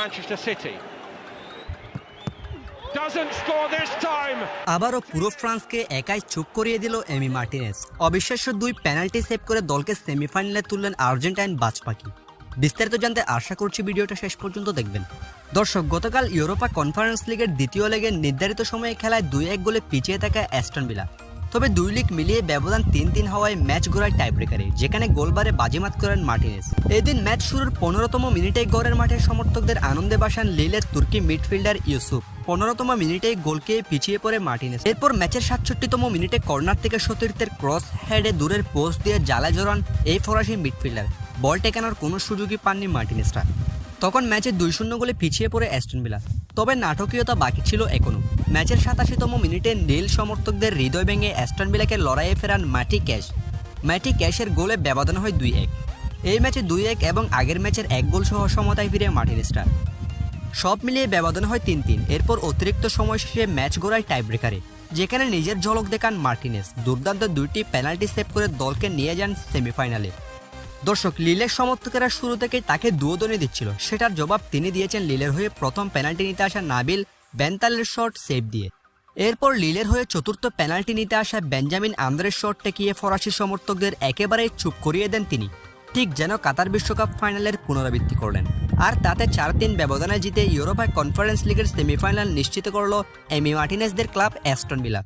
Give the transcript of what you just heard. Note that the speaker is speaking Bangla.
Manchester City. আবারও পুরো ফ্রান্সকে একাই চুপ করিয়ে দিল এমি মার্টিনেস। অবিশ্বাস্য দুই পেনাল্টি সেভ করে দলকে সেমিফাইনালে তুললেন আর্জেন্টাইন বাজপাখি। বিস্তারিত জানতে আশা করছি ভিডিওটা শেষ পর্যন্ত দেখবেন। দর্শক, গতকাল ইউরোপা কনফারেন্স লিগের দ্বিতীয় লেগের নির্ধারিত সময়ে খেলায় দুই এক গোলে পিছিয়ে থাকা অ্যাস্টন ভিলা। তবে দুই লিগ মিলিয়ে ব্যবধান তিন তিন হওয়ায় ম্যাচ গড়ায় টাইব্রেকারে যেখানে গোলবারে বাজিমাত করেন মার্টিনেস। এদিন ম্যাচ শুরুর পনেরোতম মিনিটে গড়ের মাঠের সমর্থকদের আনন্দে বাসান লিলের তুর্কি মিডফিল্ডার ইউসুফ। পনেরোতম মিনিটে গোলকে পিছিয়ে পড়ে মার্টিনেস। এরপর ম্যাচের সাতষট্টিতম মিনিটে কর্নার থেকে সতীর্থের ক্রস হেডে দূরের পোস্ট দিয়ে জ্বালা জড়ান এই ফরাসি মিডফিল্ডার। বল টেকানোর কোনো সুযোগই পাননি মার্টিনেসরা। তখন ম্যাচে দুই শূন্য গোলে পিছিয়ে পড়ে অ্যাস্টন ভিলা তবে নাটকীয়তা বাকি ছিল এখনও। ম্যাচের সাতাশিতম মিনিটে নীল সমর্থকদের হৃদয় ভেঙে অ্যাস্টন ভিলাকে লড়াইয়ে ফেরান মাটি ক্যাশ। মাটি ক্যাশের গোলে ব্যবধান হয় দুই এক। এই ম্যাচে দুই এক এবং আগের ম্যাচের এক গোল সহ সমতায় ফিরে মার্টিনেসরা সব মিলিয়ে ব্যবধান হয় তিন তিন। এরপর অতিরিক্ত সময় শেষে ম্যাচ গড়ায় টাইব্রেকারে, যেখানে নিজের ঝলক দেখান মার্টিনেস। দুর্দান্ত দুইটি পেনাল্টি সেভ করে দলকে নিয়ে যান সেমিফাইনালে। দর্শক, লিলের সমর্থকেরা শুরু থেকেই তাকে দুয়োদনে দিচ্ছিল। সেটার জবাব তিনি দিয়েছেন লিলের হয়ে প্রথম পেনাল্টি নিতে আসা নাবিল বেন্তালের শট সেভ দিয়ে। এরপর লিলের হয়ে চতুর্থ পেনাল্টি নিতে আসা বেঞ্জামিন আন্দ্রের শট টেকিয়ে ফরাসি সমর্থকদের একেবারে চুপ করিয়ে দেন তিনি। ঠিক যেন কাতার বিশ্বকাপ ফাইনালের পুনরাবৃত্তি করলেন। আর তাতে চার তিন ব্যবধানে জিতে ইউরোপা কনফারেন্স লিগের সেমিফাইনাল নিশ্চিত করল এমি মার্টিনেসদের ক্লাব অ্যাস্টন ভিলা।